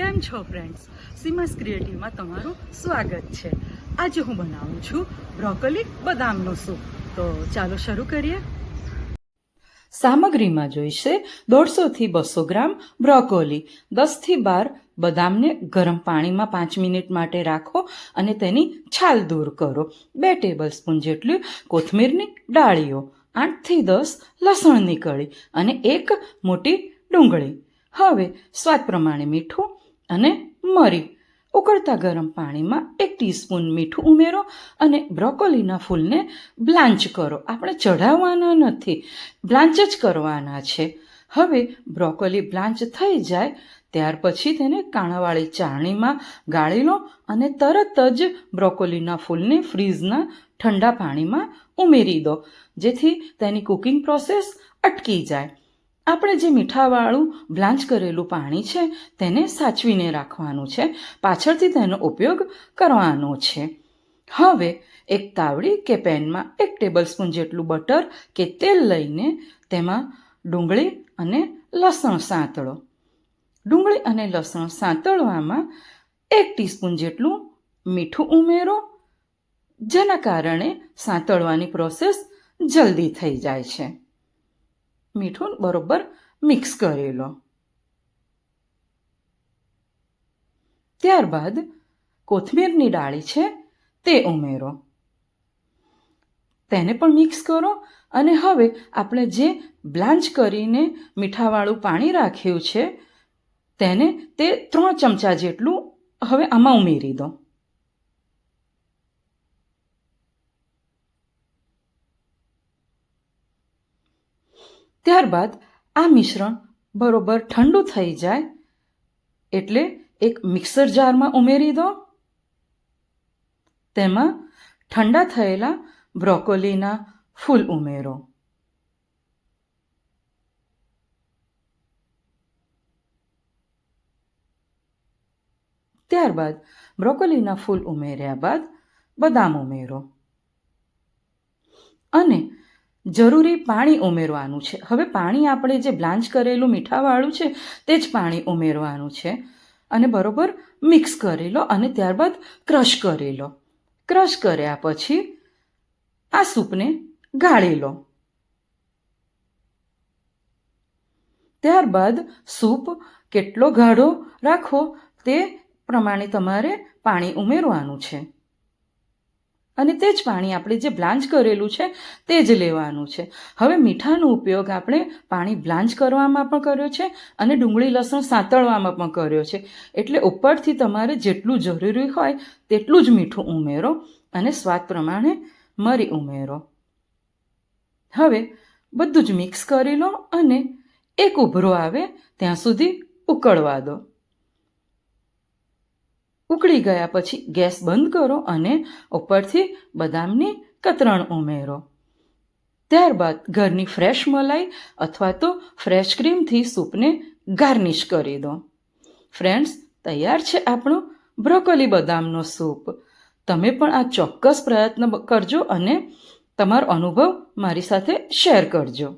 કેમ છો ફ્રેન્ડ્સ સીમાસ ક્રિએટિવમાં તમારું સ્વાગત છે. આજે હું બનાવું છું બ્રોકોલી બદામનો સૂપ તો ચાલો શરૂ કરીએ. સામગ્રીમાં જોઈશે દોઢસોથી બસો ગ્રામ બ્રોકોલી દસથી બાર બદામને ગરમ પાણીમાં પાંચ મિનિટ માટે રાખો અને તેની છાલ દૂર કરો. બે ટેબલ સ્પૂન જેટલી કોથમીરની ડાળીઓ, આઠથી દસ લસણની કળી અને એક મોટી ડુંગળી. હવે સ્વાદ પ્રમાણે મીઠું અને મરી. ઉકળતા ગરમ પાણીમાં એક ટીસ્પૂન મીઠું ઉમેરો અને બ્રોકોલીના ફૂલને બ્લાન્ચ કરો. આપણે ચઢાવવાના નથી, બ્લાન્ચ જ કરવાના છે. હવે બ્રોકોલી બ્લાન્ચ થઈ જાય, ત્યાર પછી તેને કાણાવાળી ચાળણીમાં ગાળી લો અને તરત જ બ્રોકોલીના ફૂલને ફ્રીઝના ઠંડા પાણીમાં ઉમેરી દો, જેથી તેની કુકિંગ પ્રોસેસ અટકી જાય. આપણે જે મીઠાવાળું બ્લાન્ચ કરેલું પાણી છે, તેને સાચવીને રાખવાનું છે. પાછળથી તેનો ઉપયોગ કરવાનો છે. હવે એક તાવડી કે પેનમાં એક ટેબલ સ્પૂન જેટલું બટર કે તેલ લઈને તેમાં ડુંગળી અને લસણ સાંતળો. ડુંગળી અને લસણ સાંતળવામાં એક ટીસ્પૂન જેટલું મીઠું ઉમેરો, જેના કારણે સાંતળવાની પ્રોસેસ જલ્દી થઈ જાય છે. મીઠું બરોબર મિક્સ કરી લો ત્યારબાદ કોથમીરની ડાળી છે તે ઉમેરો. તેને પણ મિક્સ કરો અને હવે આપણે જે બ્લાન્ચ કરીને મીઠાવાળું પાણી રાખ્યું છે તેને તે ત્રણ ચમચા જેટલું હવે આમાં ઉમેરી દો. ત્યારબાદ આ મિશ્રણ બરોબર ઠંડુ થઈ જાય એટલે એક મિક્સર જારમાં ઉમેરી દો. તેમાં ઠંડા થયેલા બ્રોકોલીના ફૂલ ઉમેરો. ત્યારબાદ બ્રોકોલીના ફૂલ ઉમેર્યા બાદ બદામ ઉમેરો. અને જરૂરી પાણી ઉમેરવાનું છે. હવે પાણી આપણે જે બ્લાન્ચ કરેલું મીઠાવાળું છે, તે જ પાણી ઉમેરવાનું છે. અને બરોબર મિક્સ કરી લો અને ત્યારબાદ ક્રશ કરી લો. ક્રશ કર્યા પછી આ સૂપને ગાળી લો. ત્યારબાદ સૂપ કેટલો ગાઢો રાખો તે પ્રમાણે તમારે પાણી ઉમેરવાનું છે. અને તે જ પાણી આપણે જે બ્લાન્ચ કરેલું છે, તે જ લેવાનું છે. હવે મીઠાનો ઉપયોગ આપણે પાણી બ્લાન્ચ કરવામાં પણ કર્યો છે અને ડુંગળી લસણ સાંતળવામાં પણ કર્યો છે. એટલે ઉપરથી તમારે જેટલું જરૂરી હોય તેટલું જ મીઠું ઉમેરો અને સ્વાદ પ્રમાણે મરી ઉમેરો. હવે બધું જ મિક્સ કરી લો અને એક ઉભરો આવે ત્યાં સુધી ઉકળવા દો. ઉકળી ગયા પછી ગેસ બંધ કરો અને ઉપરથી બદામની કતરણ ઉમેરો. ત્યારબાદ ઘરની ફ્રેશ મલાઈ અથવા તો ફ્રેશ ક્રીમથી સૂપને ગાર્નિશ કરી દો. ફ્રેન્ડ્સ, તૈયાર છે આપણો બ્રોકોલી બદામનો સૂપ. તમે પણ આ ચોક્કસ પ્રયત્ન કરજો અને તમારો અનુભવ મારી સાથે શેર કરજો.